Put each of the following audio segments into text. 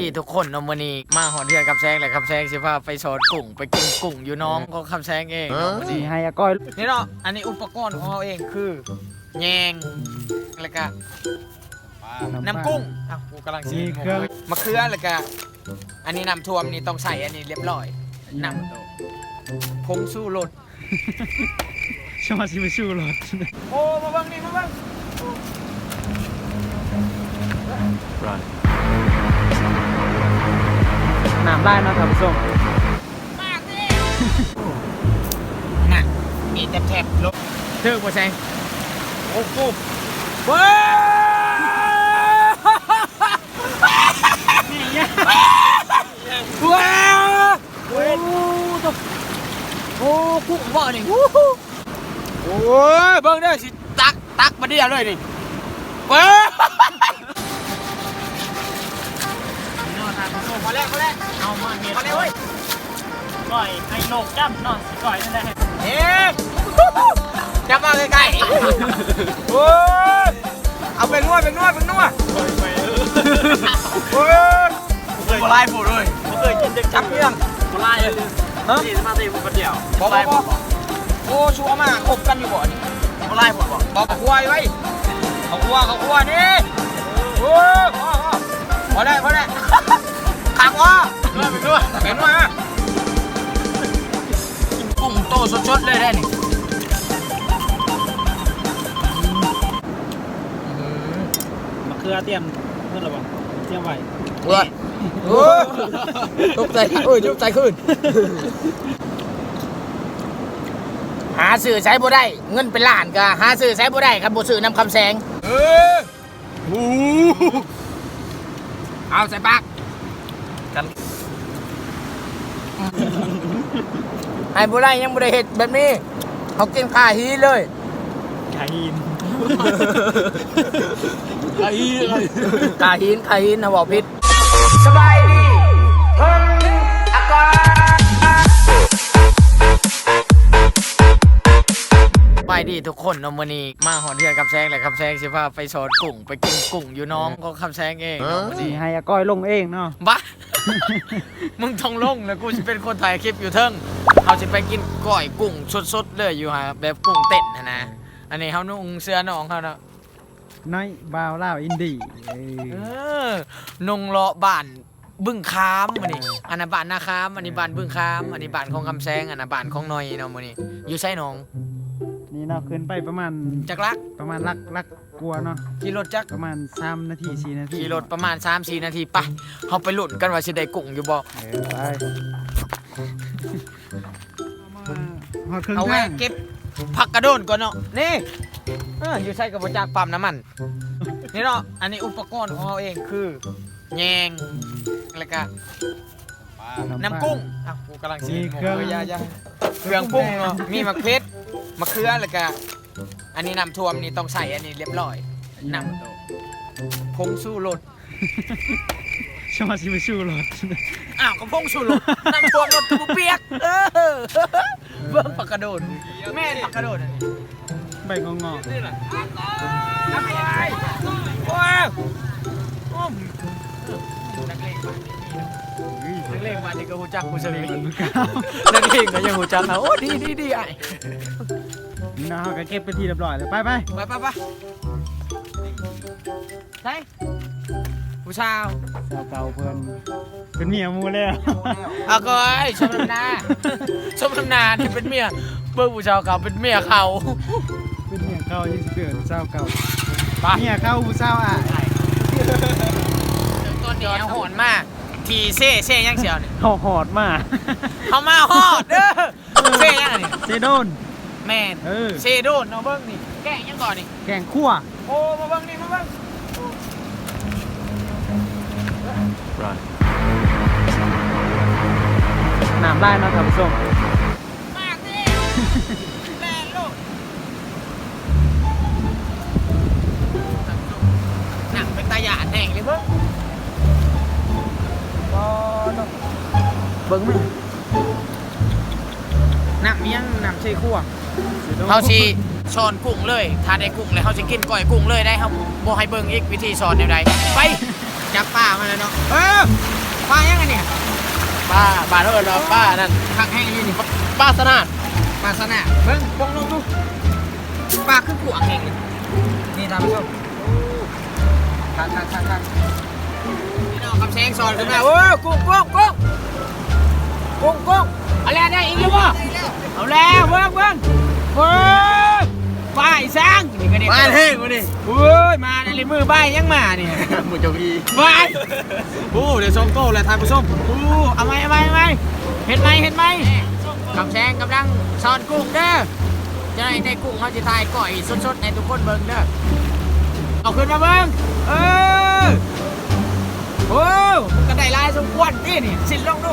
ดีทุกคนเนาะมื้อนี้มาหอเดือนกับแซงแหละครับแซงสิพาไปสอนกุ้งไปกินกุ้งอยู่น้องก็คำแซงเองเนาะมื้อนี่นี้ให้อาก้อยนี่เนาะอันนี้อุปกรณ์ของเราเองคือแยงแล้วก็น้ำกุ้งอะกูกำลังสิมีเครื่องมะเขือแล้วก็อันนี้น้ำท่วมนี่ต้องใส่อันนี้เรียบร้อยน้ำผงสู้รสชอบชิมชูรสโอ้มาเบิ่งนี่มาเบิ่ง น้ำได้เนาะท่านผู้ชมน่ะมีแทบๆลบเทือกบ่แซงโอ้โหว้าว้าวโอ้ตบโอ้กุ้งบ่อนี่วู้ฮู้โอ้ยเบิ่งเด้อสิตักตักมาเดียวเลยนี่เว้ยพอแล้วพอแล้ว เอามาเฮ็ดพอแล้วเว้ยก้อยไอ้โหนกจ้ำเนาะสิก้อยนั่นแหละเอ๊ะจับมาใกล้ๆโอ้ยเอาเป็นนวดเป็นนวดเป็นนวดโอ้ยบ่ไล่ผู้เลยบ่เคยกินจังจับเรื่องบ่ลายเลยฮะนี่มาตีผมคนเดียวบอกบอกบอกโอ้ชัวร์มากคบกันอยู่บ่นี่บ่ลายผมบ่บอกกับควายไว้เขาควเขาควนี่โอ้พอพอพอได้พอได้ขังวะด้วยไปด้วย เป็นมากุ้งโตสดๆเลยได้นี่มะเขือเตรียมเพิ่นละบ่เตรียมไว้เว้ยโอ้ตกใจโอ้ยตกใจขึ้น หาสื่อใช้บ่ได้ เงินเป็นล้านก็หาสื่อใช้บ่ได้ครับบ่สื่อนำคำแสง เออโอ้เอาใส่ปากกัน ไอ้บุไรยังบุได้เห็ดแบบนี้ เขากินข้าฮีเลยไข่หินข้าฮีข้าฮีนข้าฮีนนะบอกพิษสบายดีเพิ่นอากาสบายดีทุกคนเนาะมื้อนี้มาหอเดือนกับแซงแหละครับแซงสิพาไปสอนกุ้งไปกินกุ้งอยู่น้องก็คำแซงเองเนาะมื้อนี่นี้ให้อาก้อยลงเองเนาะบ้า มึงทองลงแล้วกูจะเป็นคนถ่ายคลิปอยู่เทิงเขาจะไปกินก้อยกุ้งสดๆเลยอยู่ฮะแบบกุ้งเต้นนะนะ อันนี้เขานุ่งเสื้อน้องเขาเนาะน้อยบาวลาวอินดี้เอ้ยเออนุ่งเลาะบ้านบึ้งค้ามอันนี้อันนั้นบ้านนาค้ามอันนี้บ้านบึ้งค้าม อันนี้บ้านของคำแซงอันนั้นบ้านของหนอยเนาะมื้อนี้อยู่ไสน้องนี่เนาะขึ้นไปประมาณ จักรัก ประมาณลักลัก กลัวเนาะขี่รถจักประมาณ3นาที4นาทีขี่รถประมาณ3-4นาทีไปเขาไปลุ้นกันว่าสิได้กุ้งอยู่บ่ เออไปเอามาฮอดครึ่งเอาทาไว้งเก็บผักกระโดนก่อนเนาะนี่เอออยู่ใช้กับบ่จากปั๊มน้ำมันนี่เนาะอันนี้อุปกรณ์ของเราเองคือแยงแล้วก็น้ำกุ้งอะกูกำลังสิมีเครื่องยายาเครื่องปรุงเนาะมีมะเขือมะเขือแล้วก็ อันนี้น้ำท่วมนี่ต้องใส่อันนี้เรียบร้อยน้ำผงสู้รสชอบชิมชูรสอ้าวก็ผงสู้รสน้ำท่วมรถกระบุเปียกเออเบิ่งผักกระโดดแม่นผักกระโดดอันนี้ใบงองอนี่แหละทำอะไรโอ้ยโอ้มนักเลงบ้านนี่นักเลงบ้านนี่ก็หูจักกูเฉลยนักเลงก็ยังหูจักนะโอ้ดีดีดีไอ้ นี่เนาะเขาก็เก็บไปนที่เรียบร้อยแล้วไปไปไปไปไปใช่ผู้ชาว สาวเก่าเพื่อนเป็นเมียหมูแล้วเอาก็ไอ้ชมน้ำนาชมน้ำนาที่เป็นเมียเบิ่งผู้ชาวเก่าเป็นเมียเขาเป็นเมียเข้ายี่สิบเดือนสาวเก่าไปเมียเข้าผู้สาวอะต้นนี้เอาโหนมาก ทีเซ่เซ่ยังเสียวนี่หอหอดมา เขามาฮอดเด้อเซ่ยังอันนี้เซโดน แม่นเออเซโดนเอาเบิ้งนี่แกะยังก่อนนี่แกงคั่วโอ้มาเบิ้งนี่มาเบิ้งน้ำได้เนาะท่านผู้ชมมากดิแล่นลูกหนังเป็นตาหยาดแห้งเลยเบิ้งบอลเบิ้งมั้ยหนังมียังหนังใช่คั่ว เขาสิสอนกุ้งเลยถ้าได้กุ้งเลยเขาสิกินก้อยกุ้งเลยได้ครับบ่ให้เบิ้งอีกวิธีสอนแนวใดไปจับป้ามาแล้วเนาะเออป้ายังไงเนี่ยป้าป้าเท่ากันป้านั่นขังแห้งอยู่นี่ป้าสนาดป้าสนะเบิ่งปองลงดูป้าขึ้นกูอ่างแห้งเลยนี่ทำชมคักคักคักคักพี่น้องคำแสงสอนขึ้นมาโอ้ยกุ้งกุ้งกุ้งกุ้งกุ้งเอะไรได้อีกแล้ววะเอาแล้วเบิ่งเบิ่ง เบิ่งป้ายสร้างนี่ก็เด็กมาแห้งมาดิเฮ้ยมาในมือใบยังมาเนี่ยหมูจกีใบโอ้เดี๋ยวส้มโต้เลยทานผู้ส้มอู้เอาไหมเอาไหมเอาไหมเห็นไหมเห็นไหมคำแซงกำลังสอนกุ้งเด้อจะได้ได้กุ้งเขาจะทายก่อยสดๆในทุกคนเบิ่งเด้อเอาขึ้นมาเบิ่งเออโอ้มันก็ได้ลายสมควรพี่นี่สินลงดู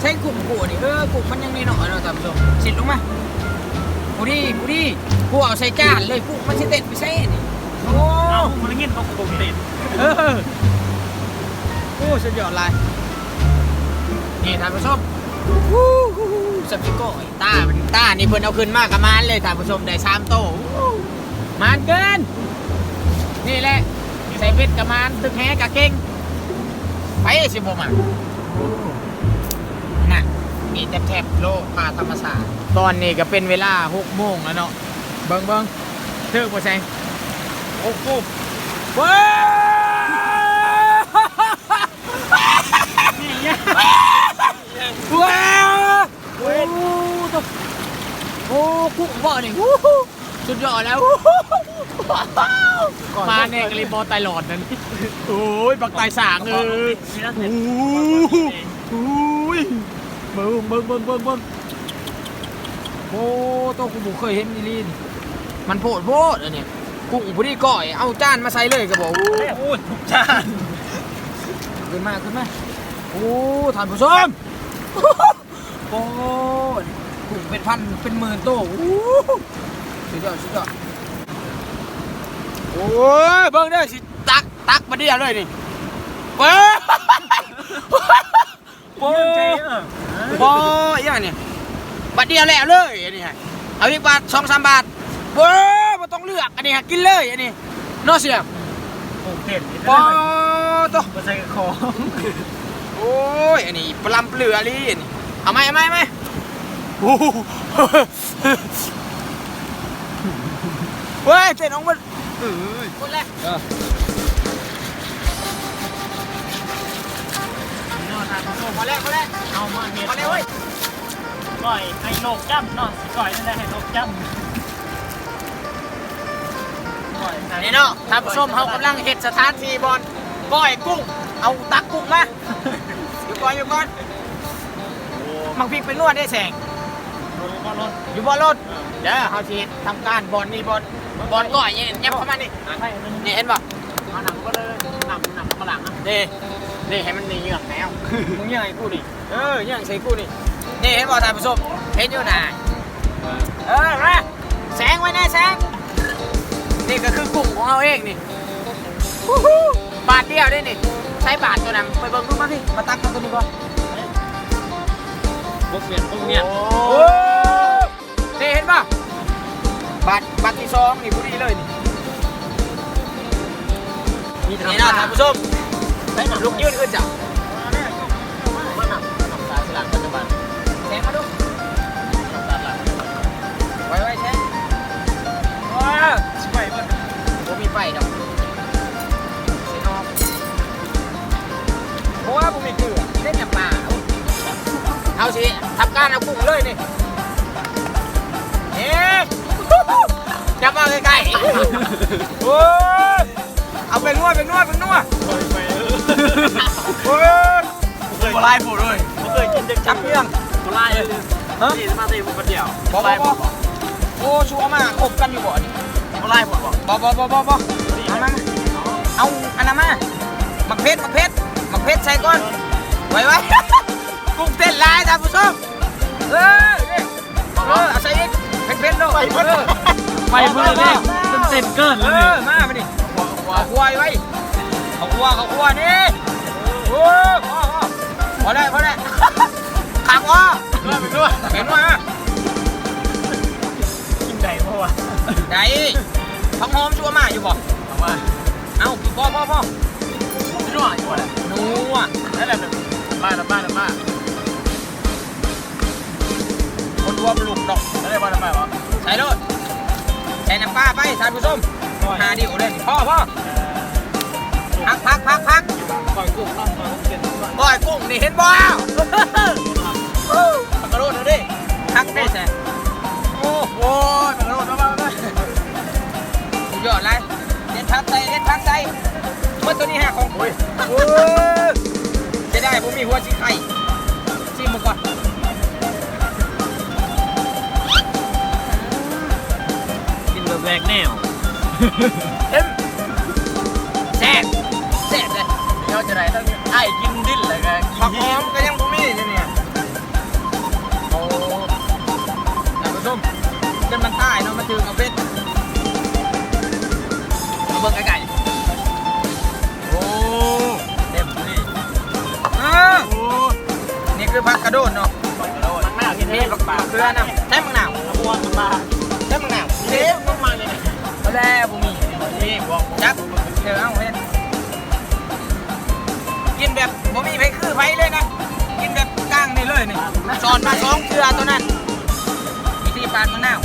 ใช้กุ้งกูนี่เออกุ้งมันยังมีหน่อยเนาะท่านผู้ชมสินลงมา กูดีกูดีกูเอาใส่จานเลยกุ้งมันสิเด็ดไปใช่นี่โอ้เอามันเงี้ยเขาคงติดเออโอ้สุดยอดเลยนี่ท่านผู้ชมวู้ฮู้ฮู้สับจิโก้ไอ้ตามันตานี่เพิ่นเอาขึ้นมากกับมานเลยท่านผู้ชมได้สามโตวู้มานเกินนี่แหละใส่เพชรกับมานตึกแฮกับเก่งไปสิบมาน่ะมีแทบๆโลกป่าธรรมศาสตร์ตอนนี้ก็เป็นเวลาหกโมงแล้วเนาะเบิ่งเบิ่งเทิงบ่แซงโอ้โหว้าวว้าวโอ้ตัวโอ้กุ้งบ่อนี่วู้ฮู้สุดยอดแล้ววู้ฮู้มาแน่กรีบอลไตหลอดนั่นโอ้ยบักไตสางเออมีนักโอ้เตะโหโอ้ย เบิ่งเบิ่งเบิ่งเบิ่งเบิ่งโอ้ตัวกูบ่เคยเห็นนี่ลีนมันโพดโพดอันเนี้ยกุ้งผู้ดีก่อย เอาจานมาใส่เลยก็บอกโอ้ยทุกจานขึ้นมาขึ้นมาโอ้ท่านผู้ชมโอ้ยกุ้งเป็นพันเป็นหมื่นตัวโอ้สุดยอดสุดยอดโอ้ยเบิ่งเด้อสิตักตักมาเดียวเลยนี่เบิ้งโอ้ ใจยเออโอ้ยอย่างนี้บัดเดียวแล้วเลยอันนี้ฮะเอาอีกบาทสองสามบาทเบ้อไม่ต้องเลือกอันนี้ฮะกินเลยอันนี้เนอเสียโอ้เต็มปอตัวมาใส่คอโอ้ยอันนี้ปลำเปลือลีนี่เอาไหมเอาไหมเอาไหมโอ้โหเฮ้ยเต้นน้องมันเอ้ยคนแรก อนทานข้าวมาแล้วมาแล้วเอามาเห็ดมาแล้วเว้ยก่อยให้โลกจ้ำนอนก่อยนั่นแหละให้โลกจ้ำก่อยนี่เนาะท่านผู้ชมเขากำลังเห็ดสถานที่บอลก้อยกุ้ง เอาตักกุ้งมาอยู่ก่อนอยู่ก่อนมังพริกเป็นนวดได้แสงก็รถอยู่บอลรถเดี๋ยวเขาทีทำการบอลนี่บอลบอลก้อยเนี่ยยับเข้ามานี่ให้มันนี่เห็นป่ะเอาหนังก็เลยหนังหนังฝรั่งอะนี่ นี่ให้มันมีเหงือกแมวมึงยังไงกูดิเออยังใส่กูดินี่เห็นบ่ท่านผู้ชมเห็นอยู่นะเออมาแสงไว้แน่แสงนี่ก็คือกลุ่มของเราเองนี่ฮู้ฮู้บาทเดียวได้นี่ใช้บาทตัวนั้นไปเบิ่งดูมาพี่มาตักกันตัวนี้ก่อนพวกเมียนพวกเมียนโอ้นี่เห็นป่ะบาทบาทที่สองนี่ผู้ดีเลยนี่ มีนี่นะท่านผู้ชม ลุกยืนขึ้นจ้ะมาหนังหนังสายสลักปัจจุบันแสงมาดูหนังสายหลักไว้ไว้แสงว้าชิไปหมดผมมีไฟดอกสีนอกเพราะว่าผมมีเกลือเล่นอย่างป่าเอาสิทำการเอากุ้งเลยนี่เอ๊ะจับมาใกล้ๆโอ้เอาเป็นนัวเป็นนัวเป็นนวไปไปเออโอ้ยเคยไล่ผมเลยเคยกินเด็กจับเรื่องไล่เลยนี่มาตีผมคนเดียวบอบอบอโอ้ชัวร์มากคบกันอยู่บ่นี่ไล่ผมบอกบอบอบอบอบอเอามามาเอาอันนั้นมามักเพชรมักเพชรมักเพชรใส่ก่อนไว้ไว้กุ้งเต้นลายท่านผู้ชมเออนี่เออเอาใส่อีกเพชรเพชรด้วยเออไปเพื่อนเลยเต็มเกินเลยอมาไปดิเอาควายไว้ เอาควายเอาควายนี่โอ้พอพอพอได้พอได้ขังวะด้วยไปด้วยเห็นว่ากินไก่เพราะว่าไหนพังหอมชัวร์มาอยู่บ่เอามาเอาพ่อพ่อพ่อหน่อยกว่าแหละนัวนั่นแหละแบบบ้านละบ้านละบ้านคนรวมลุกดอกนั่นแหละบ้านละบ้านวะใส่รถใส่น้ำปลาไปท่านผู้ชมหาดิวเลยนี่พ่อพ่อ พักพักพักพักปล่อยกุ้งต้องปล่อยกุ้งเก็บด้วยบ่อยกุ้งนี่เห็นบ่าวพักกระโดดดูดิพักได้ใช่โอ้โหโอ้ยมันกระโดดมาบ้านมาสุดยอดเลยเด็ดพักใส่เด็ดพักใส่เมื่อตัวนี้ฮะของโอ้ยโอ้ยจะได้ผมมีหัวสีไข่ชิมมาก่อนกินแบบแรกแนว เบิ่งไก่โอ้เต็มนี่อ่าโอ้นี่คือผักกระโดดเนาะกระโดดมันหน้ากินนี่เท่ผักปลาเกลือนะใช่มังนาวพวงปลาใช่มังนาวเอ๊ะมึงมาเลยเอาแล้วบ่มีนี่บอกจับเดี๋ยวเอาเว้นกินแบบบ่มีไผคือไผเลยนะกินแบบกลางนี่เลยนี่สอนมาสองเทือตัวนั้นวิธีปานมะนาว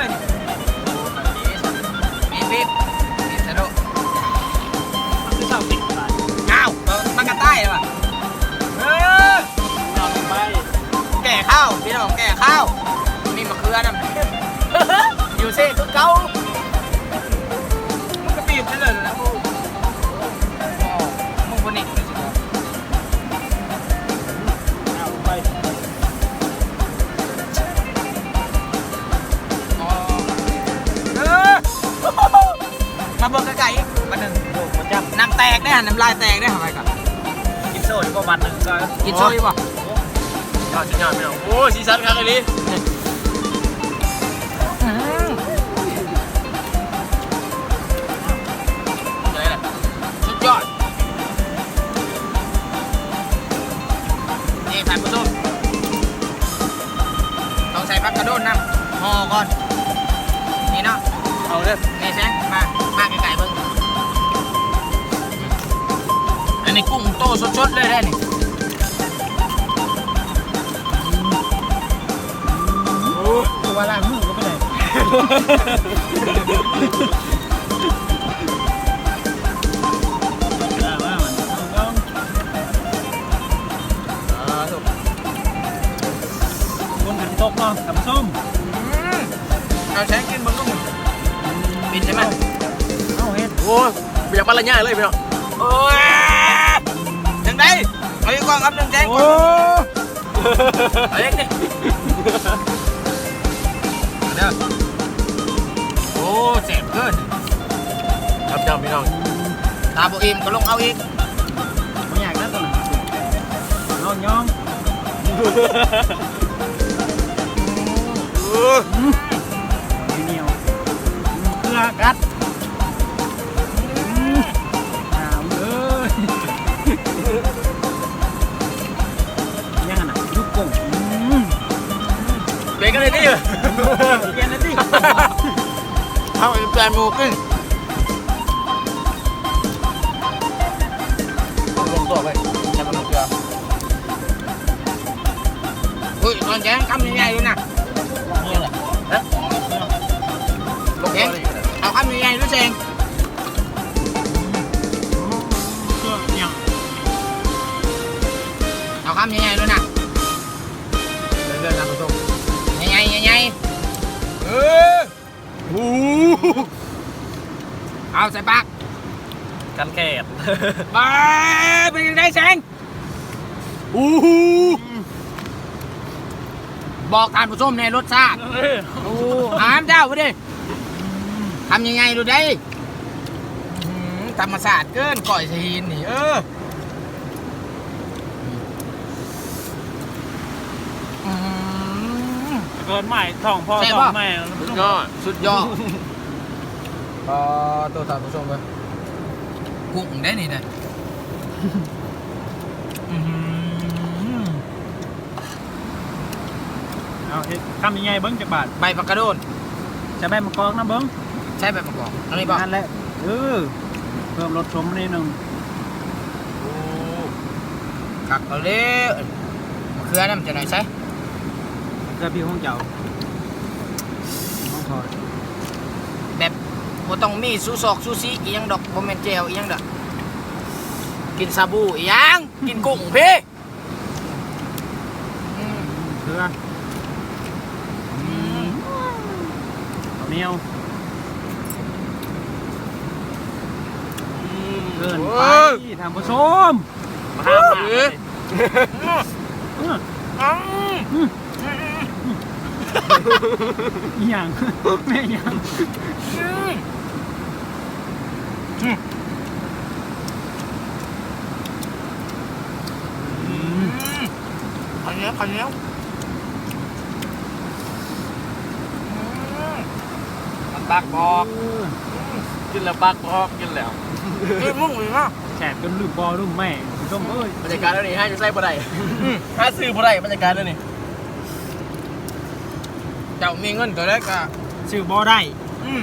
ใส่เลยบีบเลยนี่บีบบีบบีบสะดุคือเศร้าติดปลาอ้าวเออมันกระต้ายเลยว่ะเออเอาลงไปแก่ข้าวพี่น้องแก่ข้าวมีมะเขือน้ำ อยู่เซ่คือเก่า แตกได้หันน้ำลายแตกได้ทำไมก่อนำกินโซ่ดีกว่าวันหนึ่งก็กินโชยป่ะยอดจริงยอดไม่เอาโอ้ยสีสันครับไอ้ลิ สดๆเลยได้นี่ตัวล่างมือก็ไม่ได้ว่ามันต้องเออถูกคนหันตกเนาะกับส้มอืมเอาแซงกินเบิ่งลูกปิดใช่ไหมเอาเฮ็ดโอ้ยอยากบ้านละง่ายเลยพี่น้องโอ้ยถึง ได้เอาอีกก่อนครับหนึ่งแซงก่อนเอาเล็กดิเด้อโอ้เจ็บเกินครับจำพี่น้องตาโบอิ่มก็ลงเอาอีกไม่อยากนะตอนนั้นน้องยอมเหนียวเกลือกัด กกันเลยนี่เลยเกียนนะดิเอาอีกแปลมูขึ้นลงตัวไปจะมาลงเกลืออุ้ยตอนแจ้งคำใหญ่ๆเลยนะนี่แหละนะโอเคเอาคำใหญ่ๆด้วยเซงเกลือยังเอาคำใหญ่ๆด้วยนะ เอาใส่ปากกันแกดไปเป็นยังไงแซงโหบอกท่านผู้ชมในรสชาติโอ้หามเจ้าไปดิทำยังไงดูได้อื้อหือธรรมศาสตร์เกินก่อยสหินนี่เอออื้อหือเกินใหม่ท้องพ่อแซ่บท้อปะงแม่สุดยอดสุดยอด พอตัวท่านผู้ชมไปกุ้งได้นี่นะอื้อหือเอาเฮ็ดทำยังไงเบิ้งจากบาทใบผักกระโดนจะแม่มากอกนะเบิ้งใช่ใบมะกอกอันนี้บอกนั่นแหละเออเพิ่มรสชมนิดนึงโอ้คักเอาเลยมะเขือน้ำจะหน่อยใช่เกลือพี่ห้องเจ้าห้องคอย แบบ บ่ต้องมีซูซอกซูซิอีหยังดอกบ่แม่นแจวอีหยังดอกกินซาบูอีหยังกินกุ้งพี่อืมเกลืออืมข้าวเหนียวเกินไปท่านผู้ชมมาห้ามมาเลยอืมอหย่างแม่หยัง ข้าวเนียวข้าวเนียมันปากบอกกินแล้วปากพอกกินแล้วนี่มึงอีกนะแฉดจนลืมบอลืมแม่ผู้ชมเอ้ยบรรยากาศแล้วนี่ห้าจะใส่บ่ได้ห้าซื้อบ่ได้บรรยากาศแล้วนี่เจ้ามีเงินตัวแรกก็ชื่อบอได้อืม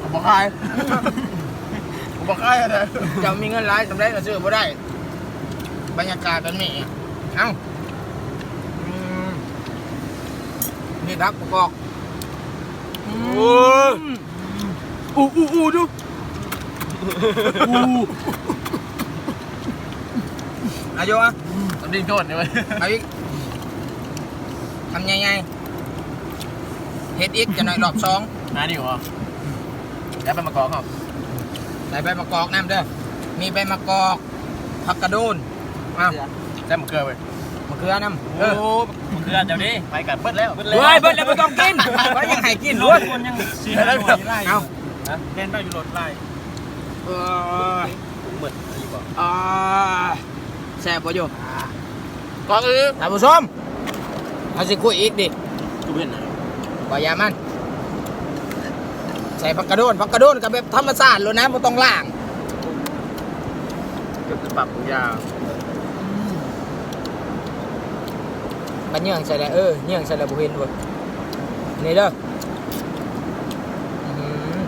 ผมบ่ขาย ผมบ่ขายอะไรเจ้ามีเงินหลายสำเร็จก็ซื้อบ่ได้ บรรยากาศแบบนี้เอ้าอืมนี่รักประกอบโอ้ยอู้อู้อู้ดูอู้อายุอะต้องดิ้นโทษนี่เว้ยเอาอีกทำยังไงเฮ็ดอีกจะหน่อยรอบสองมาดิวะแล้วไปมากอกครับ ใส่ใบมะกอกน้ำเด้อ มีใบมะกอกผักกระโดนอ้าวใส่มะเขือเว้ยมะเขือน้ำเอโอ้อมะเขือเดี๋ยวนี้ไปกันเบิดแล้วเฮ้ยเบิ้ลแล้วไม่ต้องกินก็ยังให้กินรล้วนถคนยังสีหน่อยไล่เอาเล่นได้อยู่รถไล่เออเหมือนอีบ่อ่าแซ่บประโยชน์ก็คือท่านผู้ชมเอาสิคุยอีกดิกูเป็นนะบ่อยามัน ใส่ผักกระโดนผักกระโดนกับแบบธรรมชาติเลยนะไม่ต้องล้างก็คือปรับยาวบันเยื่องใส่แล้วเออเยื่องใส่แล้วบุเห็นบ่นี่เด้ออื้อหือ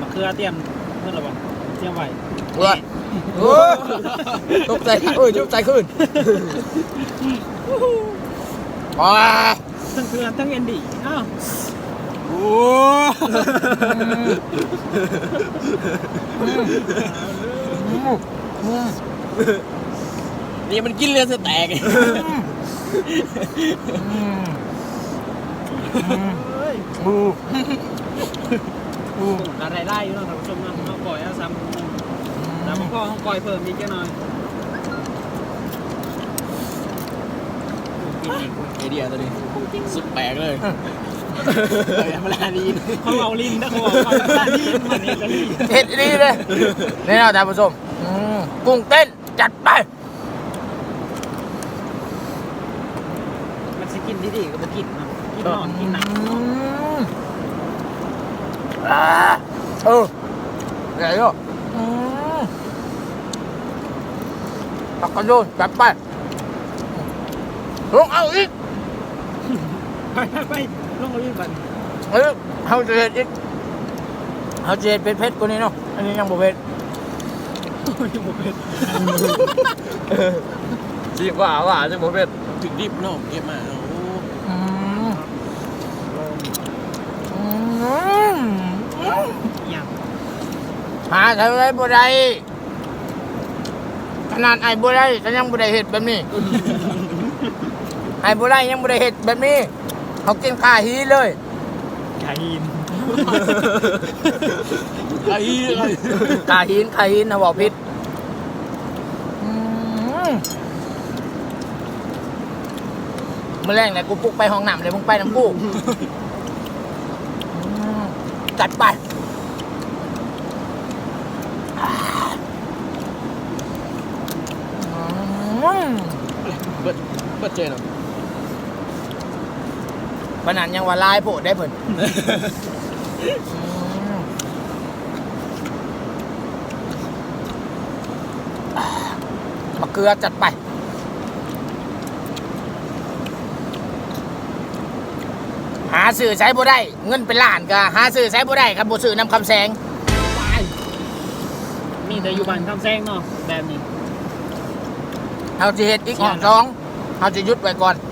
มะเขือเตรียมเพื่อนหรอเปล่าเตรียมไว้เว้ยโอ้ยตกใจเอ้ยตกใจขึ้นว้าทั้งเกลือทั้งเอ็นดีอ้าวโอ้ นี่มันกินเลือดสแตกเฮ้ยบูอะไรไล่อยู่เนาะท่านผู้ชมเนาะเอาก่อยซ้ำแล้วก็ห้องก่อยเพิ่มอีกแค่หน่อยไอเดียตัวนี้สุดแปลกเลย ธรรมดาดีเขาเอาลิ้นนะเขาเอาเอาลิ้นมันนี่ก็ลิ้นเห็ดดีเลยนี่นะท่านผู้ชมอืมกุ้งเต้นจัดไป มันสิกินดีๆก็บ่กินเนาะกินนอนกินหนักอืมอ่าเออเดี๋ยอืมปักกระโดนจัดไปลงเอาอีก ไปไป ลงเอาลิ้นบันเฮ้ยเขาจะเห็ดอีกเขาจะเห็ดเป็นเพชรกว่านี้เนาะอันนี้ยังบ่เพชรยังบ่เป็นจีว่าว่าจังบ่เป็นถึงดิบเนาะเก็บมาโอ้อืมอืมอย่างหาทำไรบ่ได้ขนาดไอ้บ่ได้ก็ยังบ่ได้เห็ดแบบนี้ไอ้บ่ได้ยังบ่ได้เห็ดแบบนี้ เขากินข้าฮีเลยไก่หินไอ้ไอ้ข้าหินข้าหินนะบอกผิดอืมมื่อแรกเนี่ยกูปลุกไปห้องน้ำเลยมึงไปน้ำกูอืมจัดไปอืมเบิดเบิดเจนเนาะ ปานนันยังว่าลายโผดได้เพิ่นมะเกลือจัดไป หาซื้อใช้บ่ได้ เงินเป็นล้านก็หาซื้อใช้บ่ได้ครับบ่ซื้อนำคำแสง มีแต่อยู่บ้านคำแซงเนาะแบบนี้เขาจะเฮ็ดอีกห้องสองเขาจะยุดไว้ก่อนตอนสีแก้วนี่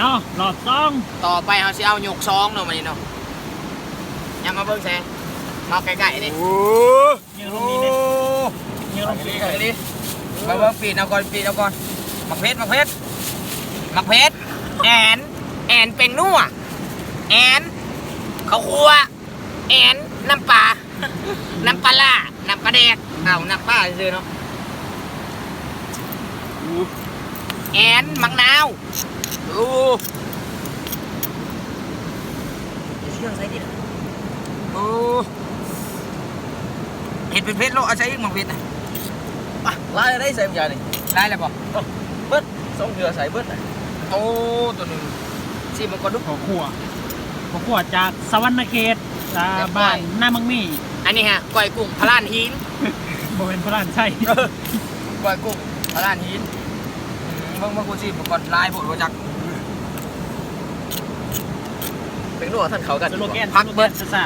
เนาะรอบสองต่อไปเขาจะเอาหยกซองเนาะมันนี่เนาะยังมาเบิ่งแซงมาใกล้ๆนี่ยังลงนี้เนี่ยยังลงนี้เดี๋ยวนี้มาเบิ่งปีนเอาก่อนปีนเอาก่อนมักเพชรมักเพชรมักเพชรแอนแอนเป็นนัวแอนเขาวคั่วแอนน้ำปลาน้ำปลาล่าน้ำปลาแดกเอาน้ำปลาซื้อเนาะแอนมักนาว โอ้เชื่องใส่ดิโอ้เห็ดเป็นเพชรโลเอาใช้อีกมักเพชรนะอะไล่ได้ใส่ยานี่ได้แล้วบ่เบิดสองเถื่อใส่เบิดน่ะโอ้ตัวหนึงชิมมันก่อนดูขอขัวขอขัวจากสวรรณเขตจากบ้านหน้ามังมี่อันนี้ฮะก้อยกุ้งพะลานหินบริเวณพระรานใช่ก้อยกุ้งพะลานหินอืมเบิ่งเบิ่งกูชิมมันก่อนลายผดว่าจัก เป็นนัวท่านเขากันสโลแกนพักเบิดสซ่า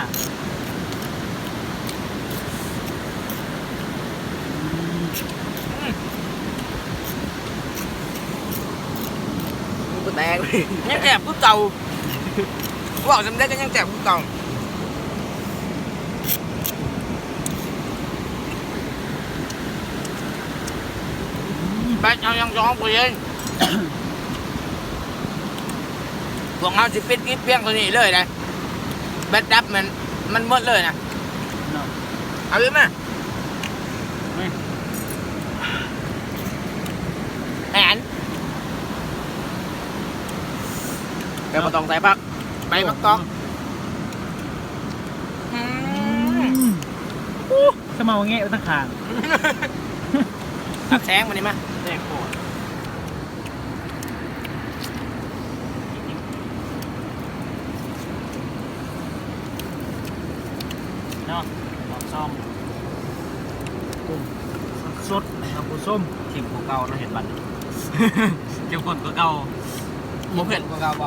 กูแตกเลยยังแอบกูเก่าบอกจำได้ก็ยังแจบกูเก่าไปเอายังย้องกูเองพ วกเขาสิปิดกิ๊บเพียงตัวนี้เลยนะแบตดับมันมันหมดเลยนะเนาะเอาเลยไหมไม่แผนแต่มาต้องใส่พักไปมักกอกอือืมมขมาว่าเงี้ยตั้งขางตักแสงมานี่มาแตกโคตรเนาะลองซ่อมกุ้งสดๆนะครับกุ้ง ส้มเข็มกว่าเก่าเราเห็นบัตร เข็มข้นกว่าเก่าโมเพื่อนกว่าเก่าบ่